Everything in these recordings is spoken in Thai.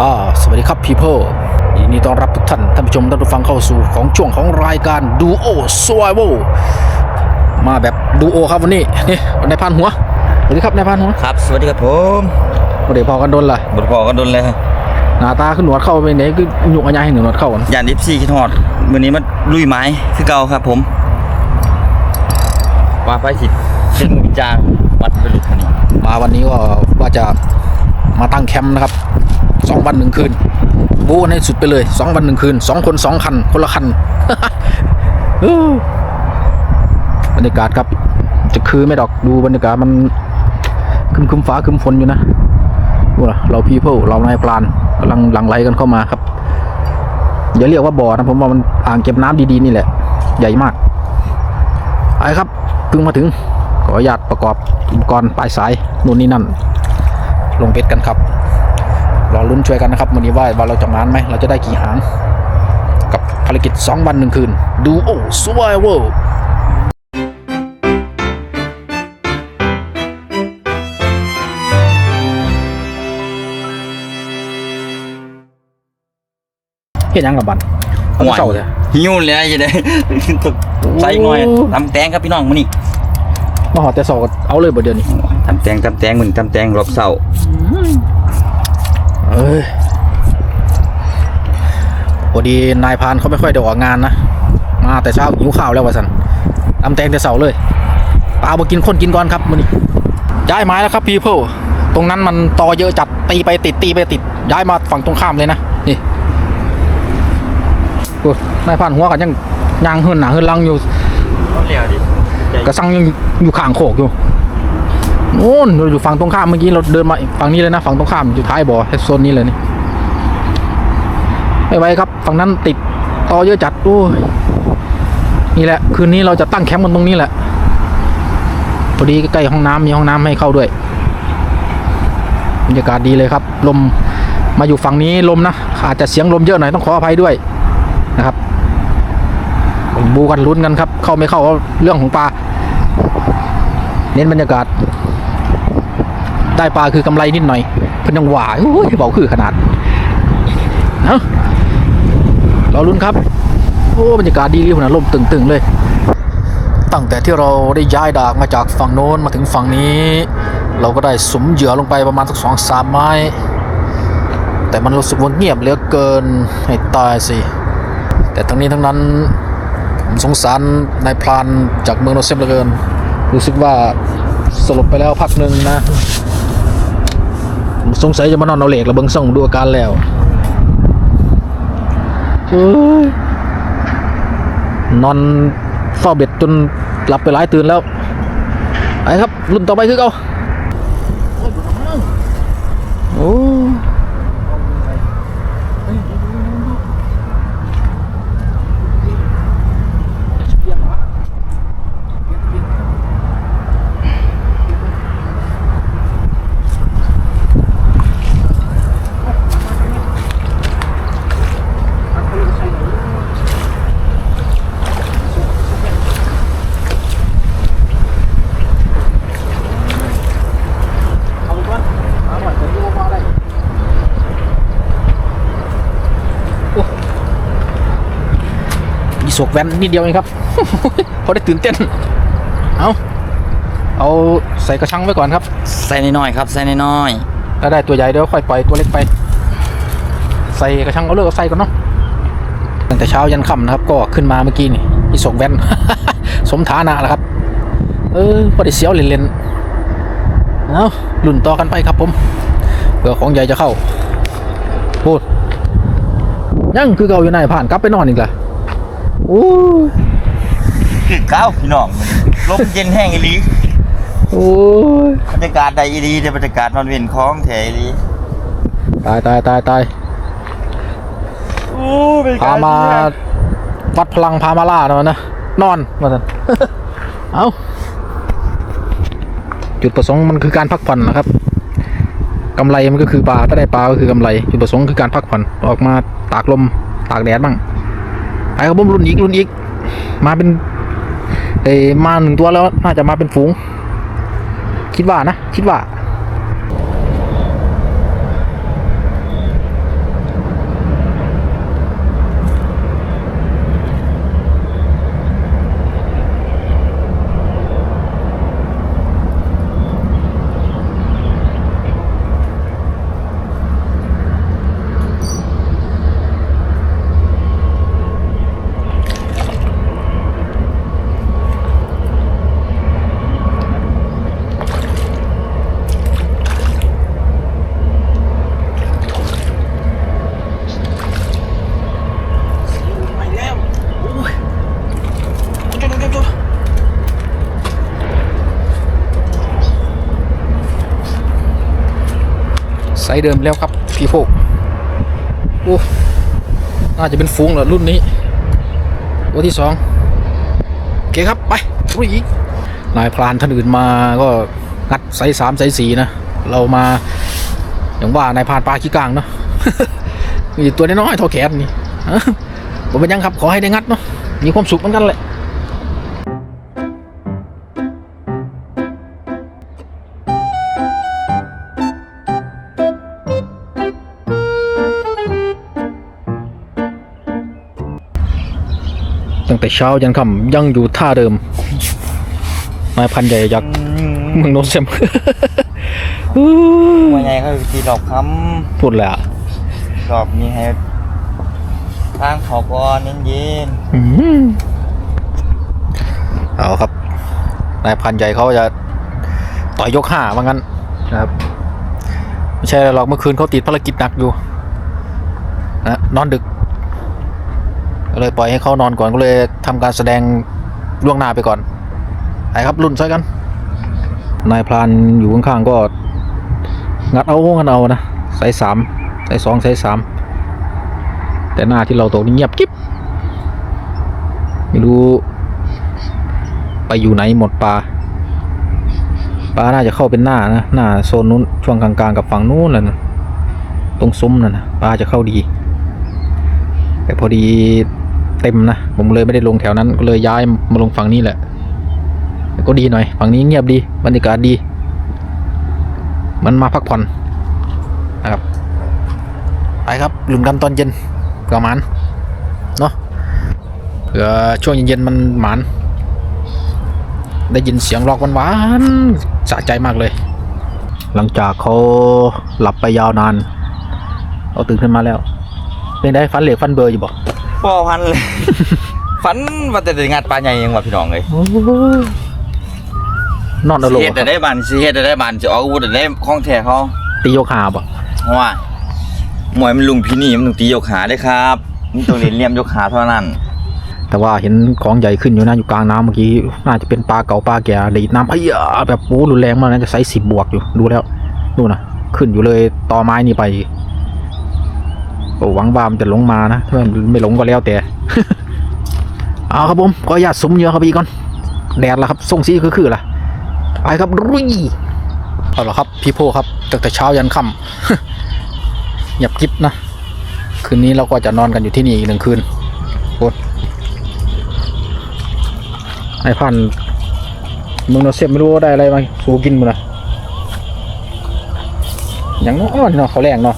อ่าสวัสดีครับ people ยินดีต้อนรับทุกท่านท่านผู้ชมท่านผู้ฟังเข้าสู่ของช่วงของรายการ Duo Survival มาแบบดูโอครับวันนี้นี่นายพานหัวสวัสดีครับนายพานหัวครับ สวัสดีครับผมวันนี้พอกันโดนล่ะบทพอกันดนเลยหน้าตาขึ้นหนวดเข้าไปไหนคือหยุกอัญญาให้หนวดเข้ากันยานดิฟซี่คิดฮอดมือนี้มาลุยไม้คือเก่าครับผมว่าไปสิเป็นมือจางวัดไปลุกนี้มาวันนี้ก็ว่าจะ มาตั้งแคมป์นะครับสองวันหนึ่งคืนบู๊กันให้สุดไปเลยสองวันหนึ่งคืนสองคนสองคันคนละคันบรรยากาศครับ จะคือไม่ดอกดูบรรยากาศมันคึมคึมฟ้าคึมฝนอยู่นะดูนะเราพีเพิลเรานายพลานกำลังหลังไหลกันเข้ามาครับอย่าเรียกว่าบ่อนะผมว่ามันอ่างเก็บน้ำดีๆนี่แหละ ใหญ่มากไปครับเพิ่งมาถึงขออนุญาตประกอบอุปกรณ์ปลายสายนู่นนี่นั่น ลงเบ็ดกันครับรอลุ้นช่วยกันนะครับวันนี้ว่าว่าเราจะมานไหมเราจะได้กี่หาง กับภารกิจ 2 วันหนึ่งคืน ดูโอ้สวายเวอร์เห็นยังกับบันเอาแต่เศร้าเลยหิวเลยจะได้ตกใส่หน่อยโอ้ทำแตงครับพี่น้องมื้อนี้มาหอดแต่เศร้าก็เอาเลยบ่เดียวนี้ ทำแตงทำแตงมือทำแตงรอบเสาร์เอ้ยพอดีนายพรานเขาไม่ค่อยได้ออกงานนะ มาแต่เช้าหิวข้าวแล้ววะสันตำแตงแต่เสาเลยปลาบกินคนกินก่อนครับมื้อนี้ย้ายไม้แล้วครับพีเพิลตรงนั้นมันตอเยอะจัดตีไปติดตีไปติดย้ายมาฝั่งตรงข้ามเลยนะนี่โอ้ยนายพรานหัวกันยังยางเฮินหนาเฮินลังอยู่ต้องเหลียวดิกระสังยังอยู่ข้างโขกอยู่ โน่นเราอยู่ฝั่งตรงข้ามเมื่อกี้เราเดินมาฝั่งนี้เลยนะฝั่งตรงข้ามอยู่ท้ายบ่อโซนนี้เลยนี่ไม่ไหวครับฝั่งนั้นติดต่อเยอะจัดโอ้ยนี่แหละ คืนนี้เราจะตั้งแคมป์กันตรงนี้แหละพอดีใกล้ห้องน้ำมีห้องน้ำให้เข้าด้วยบรรยากาศดีเลยครับ ลมมาอยู่ฝั่งนี้ลมนะอาจจะเสียงลมเยอะหน่อยต้องขออภัยด้วยนะครับบูกันลุ้นกันครับ เข้าไม่เข้าเรื่องของปลาเน้นบรรยากาศ ได้ปลาคือกำไรนิดหน่อยเพิ่นยังหวาโอ้ยเบาคือขนาดเนาะเราลุ้นครับ โอ้บรรยากาศดีรีขนาดลมตึงๆเลย ตั้งแต่ที่เราได้ย้ายดากมาจากฝั่งโน้นมาถึงฝั่งนี้ เราก็ได้สมเหยื่อลงไปประมาณสักสองสามไม้ แต่มันรู้สึกว่าเงียบเหลือเกินให้ตายสิ แต่ทั้งนี้ทั้งนั้นผมสงสารนายพรานจากเมืองโนเซมเหลือเกิน รู้สึกว่าสลบไปแล้วพักหนึ่งนะ สงสัยจะมานอนเอาเหล็กระเบิงส่งดูอาการแล้วเฮ้ยนอนเฝ้าเบ็ดจนหลับไปหลายตื่นแล้วไปครับ รุ่นต่อไปคือเอาโอ้ วกแว่นนิดเดียวเองครับ พอได้ตื่นเต้น เอาเอาใส่กระชังไว้ก่อนครับ ใส่น้อยๆครับ ใส่น้อยถ้าได้ตัวใหญ่เดี๋ยวค่อยปล่อยตัวเล็กไป ใส่กระชังเอาเลิกเอาใส่ก่อนเนาะตั้งแต่เช้ายันค่ำนะครับ ก็ขึ้นมาเมื่อกี้นี่มีสวกแว่นสมฐานะแล้วครับ เออพอได้เสียวเล่นๆเอาลุ่นต่อกันไปครับผมเผื่อของใหญ่จะเข้าพูดยังคือเก่าอยู่ไหนผ่านกลับไปนอนอีกล่ะ โอ้ยๆคือเก้าพี่น้องลมเย็นแห้งอีหลีโอ้ยบรรยากาศใดอีหลีเดี๋ยวบรรยากาศนอนเวียนคล้องแถอีหลีตายตายตายตายโอ้บรรยากาพาศมาวัดพลังพามาล่านะมันนะนอนมาสัน เอาจุดประสงค์มันคือการพักผ่อนนะครับกำไรมันก็คือปลาถ้าได้ปลาก็คือกำไรจุดประสงค์คือการพักผ่อนออกมาตากลมตากแดดบ้าง ไปครับผมรุ่นอีกรุ่นอีก มาเป็นเอมาหนึ่งตัวแล้วน่าจะมาเป็นฝูง คิดว่านะ คิดว่า สเดิมแล้วครับพี่โฟกโอ้น่าจะเป็นฟูงเหรอรุ่นนี้ ตัวที่สองโอเคครับไปรุ่ยนายพรานท่านอื่นมาก็งัดไซส์สามไซส์สี่นะ เรามาอย่างว่านายพรานปลาขี้กลางเนาะมีตัวน้อยๆเท่าแขนนี่ผมเป็นยังครับขอให้ได้งัดเนาะมีความสุขเหมือนกันแหละ แต่เช้ายันค่ำยังอยู่ท่าเดิมนายพันใหญ่ยักษ์เมืองโนนเซมว่าไงเขาตีดอกคพูดแหละำดอกมีให้ทางเขาก่อนเย็นอืมเอาครับนายพันใหญ่เขาจะต่อยยกห้าว่างั้นนะครับไม่ใช่หรอกเมื่อคืนเขาติดภารกิจหนักอยู่นะนอนดึกก็ เลยปล่อยให้เขานอนก่อนก็เลยทำการแสดงล่วงหน้าไปก่อนไปครับรุ่นช่วยกัน นายพรานอยู่ข้างๆก็ งัดเอางัดเอานะสายสามสายสองสายสามแต่หน้าที่เราตกนี่เงียบกิ๊บไม่รู้ ไปอยู่ไหนหมดปลาปลาน่าจะเข้าเป็นหน้านะหน้าโซนนู้นช่วงกลางๆกับฝั่งนู้นแหละนะตรงซุ้มนั่นนะปลาจะเข้าดี แต่พอดี เต็มนะ ผมเลยไม่ได้ลงแถวนั้นก็เลยย้ายมาลงฝั่งนี้แหละ ก็ดีหน่อย ฝั่งนี้เงียบดีบรรยากาศดี มันมาพักผ่อนนะครับไปครับหลุ้นกันตอนเย็นเผื่อหมันเนาะเผื่อช่วงเย็นๆมันหมันได้ยินเสียงรองหวานๆสะใจมากเลย หลังจากเขาหลับไปยาวนานเขาตื่นขึ้นมาแล้วเป็นได้ฟันเหล็กฟันเบอร์อยู่บ่ๆ พ่อพันเลย ฝันว่าแต่งานปลาใหญ่ยังวะพี่น้องเลยนอนอโลสิเฮ็ดแต่ได้บานสิเฮ็ดแต่ได้บานจะออกอาวุธแต่ได้ของแท้เขาตีโยกหาบ่เพราะว่าหมวยมันลุงพี่นี่มันต้องตียกขาได้ครับมันต้องเรียนเลี่ยมยกขาเท่านั้น แต่ว่าเห็นของใหญ่ขึ้นอยู่นะอยู่กลางน้ำเมื่อกี้น่าจะเป็นปลาเก่าปลาแก่ดีดน้ำไอ้ยาแบบโอ้รุนแรงมากนะจะไซส์สิบบวกอยู่ดูแล้วดูนะขึ้นอยู่เลยต่อไม้นี่ไป โอ้หวังว่ามันจะลงมานะถ้าไม่ลงก็แล้วแต่ เอาครับผมก็อย่าตซุ้มเยอะครับพี่ก่อน แดดล้วครับส่งสีคือๆล่ะไปครับรุยเอาละครับ พี่โพครับตั้งแต่เช้ายันค่ำหยับกิบนะ คืนนี้เราก็จะนอนกันอยู่ที่นี่อีกหนึ่งคืนโคตรไอ้พันมึงเราเสียบไม่รู้ว่าได้อะไรมาสูกินมึงนะอย่างน้อยเนาะเขาแรงเนาะ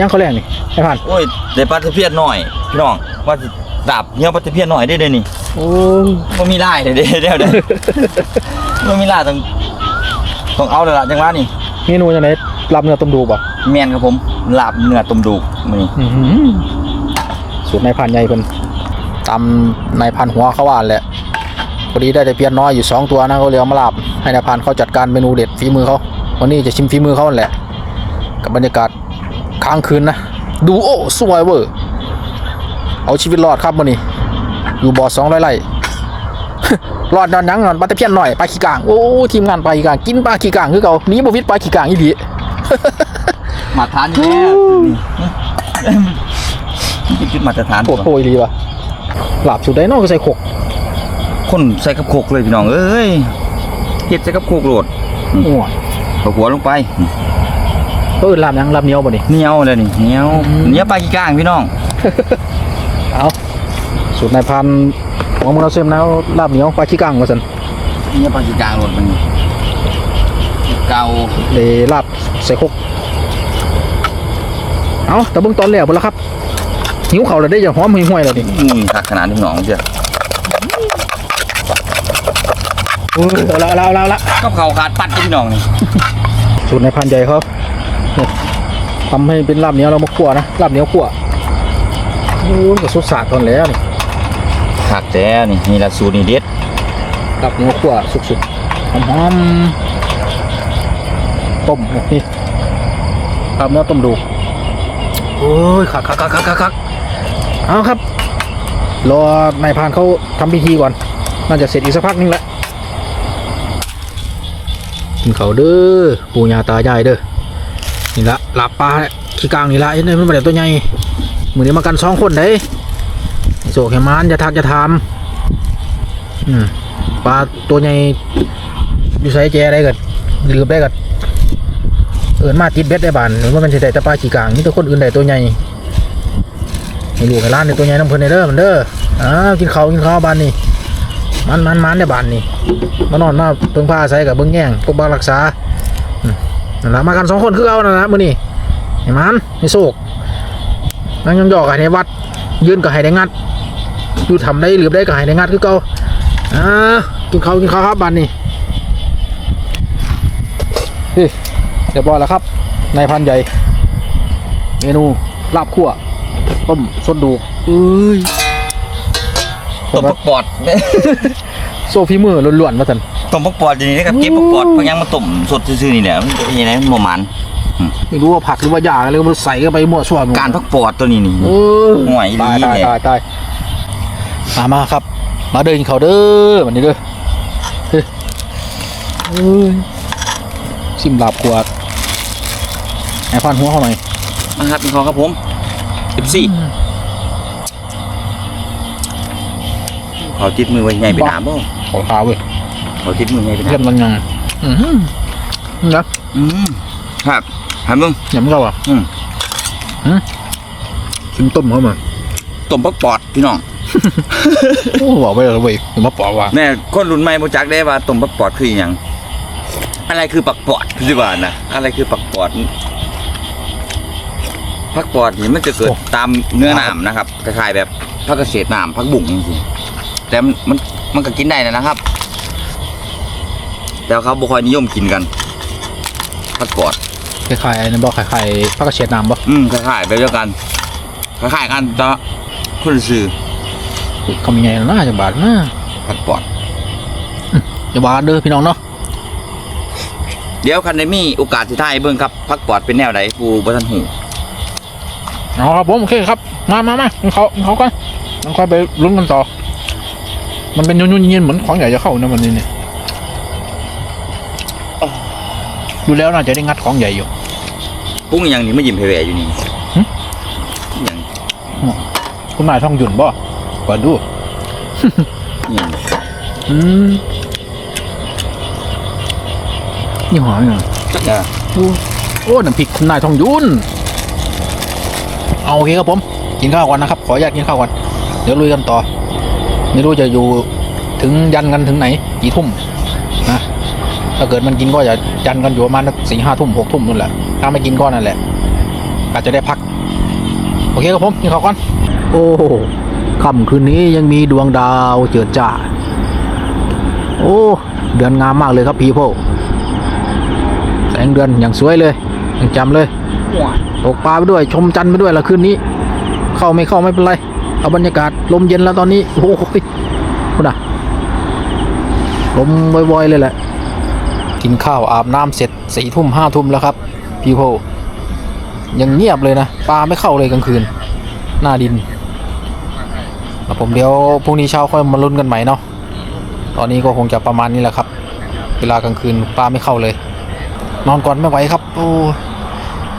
ยังเขาแรงนี่ไอ้พันโอ้ยได้ปลาตะเพียนหน่อยพี่น้องว่าสิดาบเหี่ยวปลาตะเพียนหน่อยได้เด้นี่โอ้บ่มีลายเด้เด้เด้เด้บ่มีลายต้องต้องเอาเลยล่ะจังหวะนี่เมนูยังไงรับเนื้อต้มดูป่ะแม่นครับผมลาบเนื้อต้มดูกมื้อนี้อื้อหือสูตรนายพันใหญ่เป็นตามนายพันหัวเขาว่าแหละพอดีได้แต่เพียนน้อยอยู่สองตัวนะเขาเลยเอามาลาบให้นายพันเขาจัดการเมนูเด็ดฝีมือเขาวันนี้จะชิมฝีมือเขานั่นแหละกับบรรยากาศ ค้างคืนนะดูโอ้สวยเวอร์ เอาชีวิตรอดครับวันนี้อยู่บ่อสองร้อยไร่รอดนอนหยังนอนปลาตะเพียนหน่อยปลาขี้กลางโอ้ทีมงานปลาขี้กลางกินปลาขี้กลางคือเก่าหนีบวิดปลาขี้กลางอีผีมาทานอยู่แล้วนี่จุดมาตรฐานโอ้โหอีหลีว่ะหลับสุดได้เนอกใส่ขกคนใส่กับโคกเลยพี่น้องเอ้ยเฮ็ดใส่กับโคกโหลดโอ้ยเอาหัวลงไป เออลาบหยังลาบเหนียวบ่นี่เหนียวเลยนี่เหนียวอืมเหนียวปลากี่ก้างพี่น้องเอาสูตรนายพันของมึงเราเซมแล้วลาบเหนียวปลาขี้กลางว่าสันเหนียวปลากี่ก้างโหลดมันเก่าเลยลาบใส่ขกเอาแต่เบิ่งตอนแล้วบ่ละครับหิวเขาวแล้วได้จะหอมห่วยๆแล้วนี่อืมคักขนาดนี้พี่น้องเจ้าโอ้ยเอาละเอาละเอาละกับเขาวขาดปัดพี่น้องนี่สูตรนายพันใหญ่เขาเนี่ย ทำให้เป็นลาบเหนียวเรามาคั่วนะลาบเหนียวคั่วโอ้ยก็สุดสาดตอนแล้วนี่คักแต่นี่นี่ละสูตรนี่เด็ดลาบเหนียวคั่วสุกๆหอมๆต้มนี่ลาบเนื้อต้มดูโอ้ยคักคักคักคักคักคักเอาครับรอนายพรานเขาทำพิธีก่อน น่าจะเสร็จอีกสักพักนึงแหละกินเขาวเด้อปู่ย่าตายายเด้อ นี่ละลาบปลาขี้กลางนี่ละไอ้นี่มันเป็นตัวใหญ่มือนี้มากันสองคนเด้โศกแหมานจะทักจะทำปลาตัวใหญ่อยู่ใส่แจได้กันลืมได้กันเอินมาติดเบ็ดได้บานหรือว่ามันจะได้แต่ปลาขี้กลางนี่ตัวคนอื่นได้ตัวใหญ่ให้ลูกให้ร้านในตัวใหญ่น้ำเพลินในเด้อมันเด้ออ้าวกินข้าวกินข้าวบานนี่มันมันมันในบานนี่มานอนมาเพิ่งพาอาศัยกับเบิ้งแง่งปกปักรักษา นั่นละมากันสองคนคือเอานั่นละมื้อนี้ไอ้มันไอ้โศกนั่งยองยอกๆให้ในวัด ยืนกับให้ได้งัดอยู่ทำได้หรือได้กับให้ได้งัดคือเก่าอ่ากินข้าวกินข้าวครับบันนี้นี่เรียบร้อยแล้วครับนายพันใหญ่ เมนูลาบคั่วต้มสดดูเอ้ยต้มปักปอดโซฟีมือล้วนๆมาสัน ต้มปักปอดอย่างนี้นะครับเก็บปักปอดพยังมาต้มสดซื่อๆนี่แหละมันเป็นยังไงมันบ่มันไม่รู้ว่าผักหรือว่าหญ้าอะไรก็มันใส่เข้าไปมั่วซั่วหมดการพักปอดตัวนี้นี่เออห่วยอีหลีตายตายเนี่ยตายตายมามาครับ มาเดินเขาเด้อวันนี้เด้อเฮ้ยเอ้ยชิมลาบขวดไอ้ฟันหัวเขาหน่อยมาครับเป็นของครับผม14เขาติดมือไว้ใหญ่ไปหนาบ่ขอข้าวเว้ย เขาติดมือใหญ่ไปหเยี่ยนามมันยังอือหือนี่นะอืมครับหันมึงยำเราอะอืมชิมต้มเขามาต้มปักปอดพี่น้องโอ้บอกไปเลยเว้ยอย่ามาปอกว่าแม่คนรุ่นใหม่บ่จักได้ว่าต้มปักปอดคืออหยังอะไรคือปักปอดพี่ว่านะอะไรคือปักปอดพักปอดนี่มันจะเกิดตามเนื้อหนามนะครับคล้ายๆแบบพักเกษตรหนามพักบุ๋งจริงๆแต่มันมันมันก็กินได้นะนะครับ แต่เขาบ่ค่อยนิยมกินกันพักปอดคล้ายๆนั่นบอกคล้ายๆผักกระเฉดน้ำบ่อืมคล้ายๆไปด้วยกันคล้ายๆกันแต่คนละชื่อคำยังไงน่าจะบาดมากพักปอดอย่าบาดเด้อพี่น้องเนาะเดี๋ยวคันได้มีโอกาสที่ท้ายเบิ่งครับพักปอดเป็นแนวใดผู้บ่ทันหูเอาครับผมโอเคครับ มามามากินเขากินเขากันแล้วค่อยไปลุ้นกันต่อ มันเป็นยุ่นๆเย็นๆเหมือนของใหญ่จะเข้านะวันนี้เนี่ย ดูแล้วน่าจะได้งัดของใหญ่อยู่ปุ้งอหยังนี่ไม่ยิ้มแผ่ๆอยู่นี่หึอหยังคุณนายท่องหยุ่นบ่ก่อนดูอหยังอืมนี่หอมอย่างอ่าโอ้โอ้น้ำพริกคุณนายท่องหยุ่นเอาโอเคครับผม กินข้าวก่อนนะครับ ขออนุญาตกินข้าวก่อน เดี๋ยวลุยกันต่อ ไม่รู้จะอยู่ถึงยันกันถึงไหน กี่ทุ่มนะ ถ้าเกิดมันกินก็จะยันกันอยู่ประมาณสี่ห้าทุ่มหกทุ่มนู่นแหละ ถ้าไม่กินก็นั่นแหละ อาจจะได้พัก โอเคครับผมกินข้าวก่อน โอ้ค่ำคืนนี้ยังมีดวงดาวเจิดจ้า โอ้ เดือนงามมากเลยครับพีโพแสงเดือนอย่างสวยเลยยังจำเลยตกปลาไปด้วยชมจันทร์ไปด้วยละคืนนี้ เข้าไม่เข้าไม่เป็นไร เอาบรรยากาศลมเย็นแล้วตอนนี้ โอ้โหคุณอะลมบ่อยๆเลยแหละ กินข้าวอาบน้ำเสร็จสี่ทุ่มห้าทุ่มแล้วครับพี่โพยังเงียบเลยนะปลาไม่เข้าเลยกลางคืน หน้าดินผมเดี๋ยวพรุ่งนี้เช้าค่อยมาลุ้นกันใหม่เนาะตอนนี้ก็คงจะประมาณนี้แหละครับ เวลากลางคืนปลาไม่เข้าเลย นอนก่อนไม่ไหวครับโอ้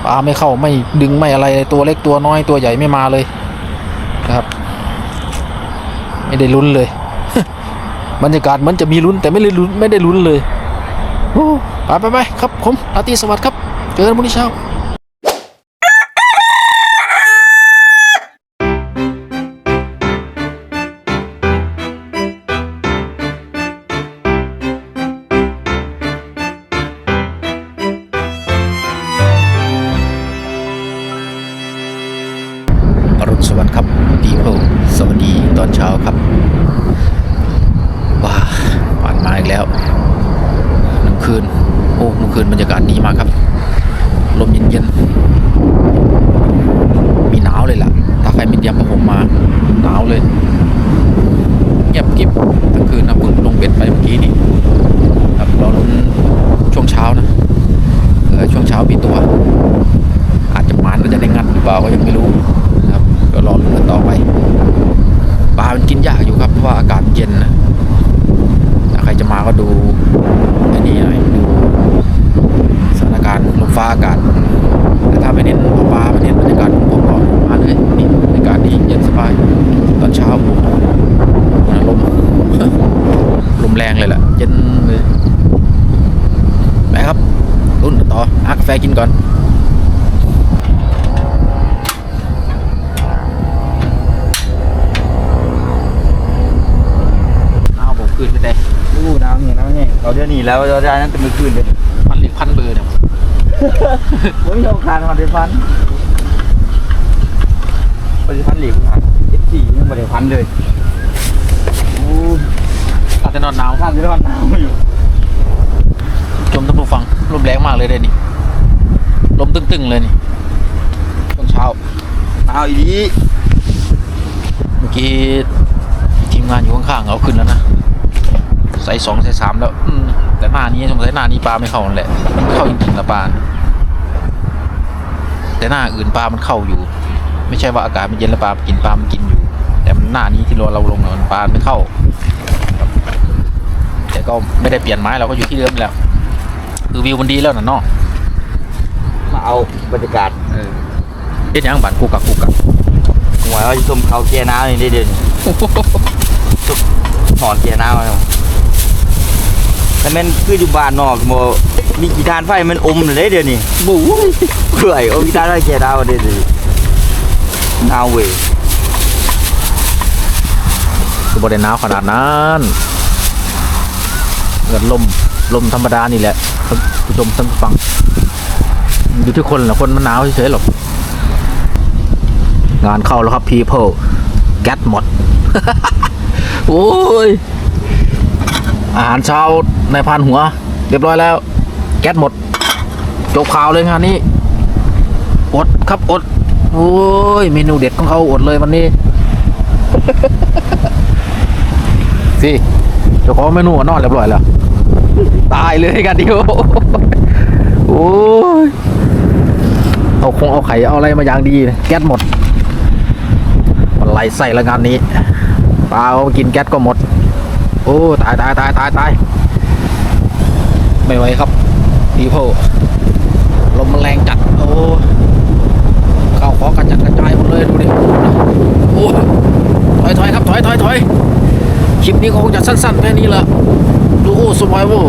ปลาไม่เข้าไม่ดึงไม่อะไรตัวเล็กตัวน้อยตัวใหญ่ไม่มาเลยนะครับ ไม่ได้ลุ้นเลยบรรยากาศเหมือนจะมีลุ้นแต่ไม่ได้ลุ้นไม่ได้ลุ้นเลย ไปไปไปครับผมอาตีสวัสดิ์ครับ เจอกันพรุ่งนี้เช้า เราเดี๋ยวนี้แล้วเราได้นั้นเป็นมือคืนเลยพันหรือพันเบอร์เนี่ยโอ้ยเอาคานมาเดือพันปฏิพันธ์หลีกพันเอฟซียังไม่ได้พันเลยโอ้อาจจะนอนหนาวข้ามที่นอนหนาวอยู่ชมท่านผู้ฟังลมแรงมากเลยเดยวนี่ลมตึงๆเลยนี่ตอนเช้าเอาอีดีเมื่อกี้ทีมงานอยู่ข้างๆเอาขึ้นแล้วนะ ใส่สองใส่สามแล้ว อืมแต่หน้านี้สงสัยหน้านี้ปลาไม่เข้านั่นแหละมันเข้าจริงๆละปลาแต่หน้าอื่นปลามันเข้าอยู่ ไม่ใช่ว่าอากาศมันเย็นแล้วปลากินปลามันกินอยู่ แต่มันหน้านี้ที่เราเราลงเนี่ยมันปลาไม่เข้าครับแต่ก็ไม่ได้เปลี่ยนไม้เราก็อยู่ที่เดิมแล้ว คือวิวมันดีแล้วนะเนาะมาเอาบรรยากาศเออเฮ็ดหยังบันกูกักกูกักหวยว่าจะต้มเขาวเกียร์น้ำนี่ได้เด่นถอนเกียร์น้ำมาเนาะ แต่แมันคืออยู่บ้านนอกโมมีกีทานไฟมันอมเลยเดี๋ยวนี้บู๊เผื่อยเอากีทานไฟเกียร์น้ำมาเดี๋ยวนี้เอาเว้ยคือบริหนาวขนาดนั้นเกิดลมลมธรรมดานี่แหละท่านผู้ชมท่านผู้ฟัง อยู่ที่คนแหละคนมันหนาวเฉยๆหรอกงานเข้าแล้วครับ people แก๊สหมด โอ้ย อาหารเช้า ในพานหัว เรียบร้อยแล้ว แก๊สหมดจบข่าวเลยงานนี้ อดครับอด โอ้ยเมนูเด็ดของเขาอดเลยวันนี้ สิเจ้าของเมนูนอนเรียบร้อยแล้ว ตายเลยกันดิโอโอ้ยเอาคงเอาไข่เอาอะไรมาอย่างดีแก๊สหมดมันไหลใส่ละงานนี้ปลาเอามากินแก๊สก็หมด โอ้ตายตายตายตายตาย ไม่ไหวครับพีโพลมมันแรงจัด โอ้ข้าวของกระจัดกระจายหมดเลยดูดิโอ้ถอยถอยครับถอยถอยถอยคลิปนี้ก็คงจะสั้นๆแค่นี้แหละดูโอ้สบายโว้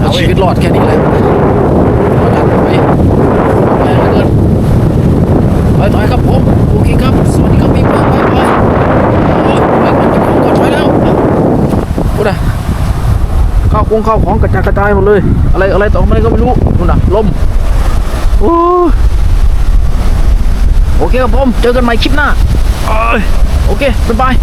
เอาชีวิตรอดแค่นี้เลยถอยถอยครับผมโอเคครับสวัสดีครับพี่เพื่อนไปไปโอ้ยไปก่อนจะของก่อนถอยแล้วโอ้ย ข้าวคงข้าวของกระจายกระจายหมดเลย อะไรอะไรต่ออะไรก็ไม่รู้นู่นน่ะลมโอ้โอเคครับผม เจอกันใหม่คลิปหน้า โอเค บ๊ายบาย